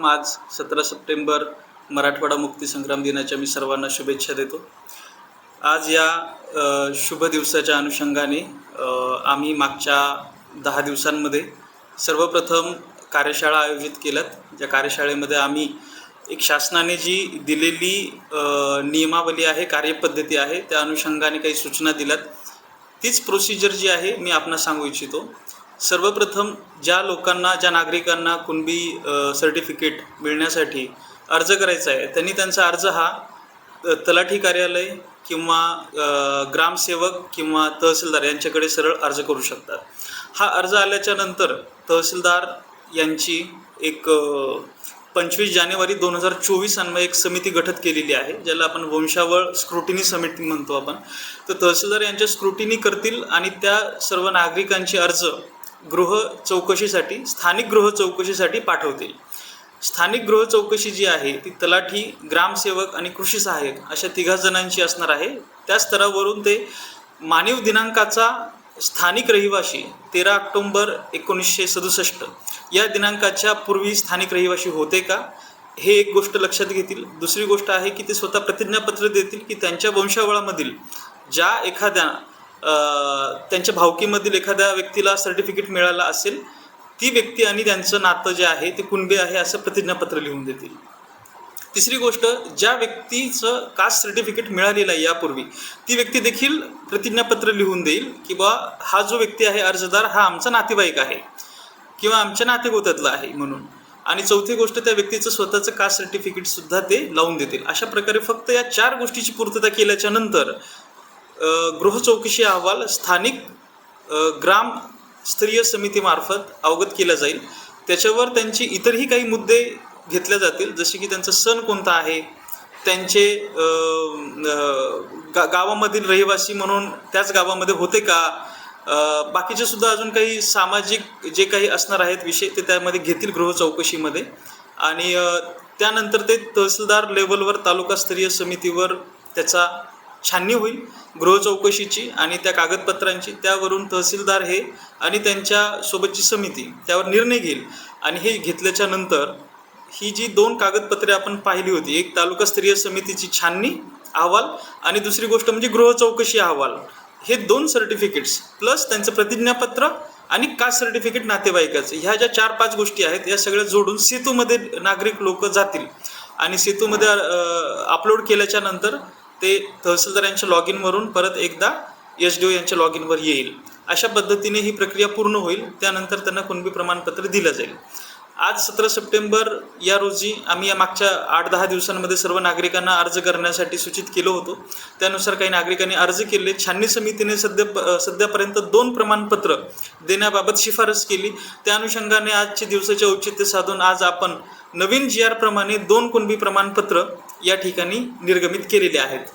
सर्वप्रथम आज सतरा सप्टेंबर मराठवाडा मुक्तीसंग्राम दिनाच्या मी सर्वांना शुभेच्छा देतो. आज या शुभ दिवसाच्या अनुषंगाने आम्ही मागच्या दहा दिवसांमध्ये सर्वप्रथम कार्यशाळा आयोजित केल्यात. ज्या कार्यशाळेमध्ये आम्ही एक शासनाने जी दिलेली नियमावली आहे कार्यपद्धती आहे त्या अनुषंगाने काही सूचना दिल्यात. तीच प्रोसिजर जी आहे मी आपणास सांगू इच्छितो. सर्वप्रथम ज्या लोकांना ज्या नागरिकांना कुणबी सर्टिफिकेट मिळण्यासाठी अर्ज करायचा आहे त्यांनी त्यांचा अर्ज हा तलाठी कार्यालय किंवा ग्रामसेवक किंवा तहसीलदार यांच्याकडे सरळ अर्ज करू शकतात. हा अर्ज आल्याच्यानंतर तहसीलदार यांची एक पंचवीस जानेवारी दोन हजार चोवीस अन्वये एक समिती गठीत केलेली आहे ज्याला आपण वंशावळ स्क्रुटिनी समिती म्हणतो आपण. तर तहसीलदार यांच्या स्क्रुटिनी करतील आणि त्या सर्व नागरिकांचे अर्ज गृह चौकशीसाठी स्थानिक गृह चौकशीसाठी पाठवतील. स्थानिक गृह चौकशी जी आहे ती तलाठी ग्रामसेवक आणि कृषी सहाय्यक अशा तिघा जणांची असणार आहे. त्या स्तरावरून ते मानव दिनांकाचा स्थानिक रहिवाशी तेरा ऑक्टोंबर एकोणीसशे सदुसष्ट. या दिनांकाच्या पूर्वी स्थानिक रहिवाशी होते का? हे एक गोष्ट लक्षात घेतील. दुसरी गोष्ट आहे की ते स्वतः प्रतिज्ञापत्र देतील की त्यांच्या वंशावळामधील ज्या एखाद्या त्यांच्या भावकीमधील एखाद्या व्यक्तीला सर्टिफिकेट मिळालं असेल ती व्यक्ती आणि त्यांचं नातं जे आहे ते कुणबे आहे असं प्रतिज्ञापत्र लिहून देतील. तिसरी गोष्ट ज्या व्यक्तीचं कास्ट सर्टिफिकेट मिळालेलं आहे यापूर्वी ती व्यक्ती देखील प्रतिज्ञापत्र लिहून देईल की बा हा जो व्यक्ती आहे अर्जदार हा आमचा नातेवाईक आहे किंवा आमच्या नातेगोत्यातला आहे म्हणून. आणि चौथी गोष्ट त्या व्यक्तीचं स्वतःचं कास्ट सर्टिफिकेट सुद्धा ते लावून देतील. अशा प्रकारे फक्त या चार गोष्टीची पूर्तता केल्याच्यानंतर गृह चौकशी अहवाल स्थानिक ग्राम स्तरीय समितीमार्फत अवगत केला जाईल. त्याच्यावर त्यांची इतरही काही मुद्दे घेतले जातील जसे की त्यांचा सण कोणता आहे त्यांचे गा गावामधील रहिवासी म्हणून त्याच गावामध्ये होते का बाकीचे सुद्धा अजून काही सामाजिक जे काही असणार आहेत विषय ते त्यामध्ये घेतील गृह चौकशीमध्ये. आणि त्यानंतर ते तहसीलदार लेवलवर तालुकास्तरीय समितीवर त्याचा छाननी होईल. गृह चौकशीची आणि त्या कागदपत्रांची त्यावरून तहसीलदार हे आणि त्यांच्यासोबतची समिती त्यावर निर्णय घेईल. आणि हे घेतल्याच्या नंतर ही जी दोन कागदपत्रे आपण पाहिली होती एक तालुकास्तरीय समितीची छाननी अहवाल आणि दुसरी गोष्ट म्हणजे गृह चौकशी अहवाल. हे दोन सर्टिफिकेट्स प्लस त्यांचं प्रतिज्ञापत्र आणि कास्ट सर्टिफिकेट नातेवाईकाचं. ह्या ज्या चार पाच गोष्टी आहेत या सगळ्या जोडून सेतूमध्ये नागरिक लोक जातील. आणि सेतूमध्ये अपलोड केल्याच्यानंतर ते तहसीलदार यांच्या लॉग इनवरून परत एकदा एच डी ओ यांच्या लॉग इनवर येईल. अशा पद्धतीने ही प्रक्रिया पूर्ण होईल. त्यानंतर त्यांना कुणबी प्रमाणपत्र दिलं जाईल. आज सतरा सप्टेंबर या रोजी आम्ही या मागच्या आठ दहा दिवसांमध्ये सर्व नागरिकांना अर्ज करण्यासाठी सूचित केलं होतं. त्यानुसार काही नागरिकांनी अर्ज केले. छाननी समितीने सध्या सध्यापर्यंत दोन प्रमाणपत्र देण्याबाबत शिफारस केली. त्या अनुषंगाने आजच्या दिवसाचे औचित्य साधून आज आपण नवीन जी आर प्रमाणे दोन कुणबी प्रमाणपत्र या ठिकाणी निर्गमित केलेले आहेत.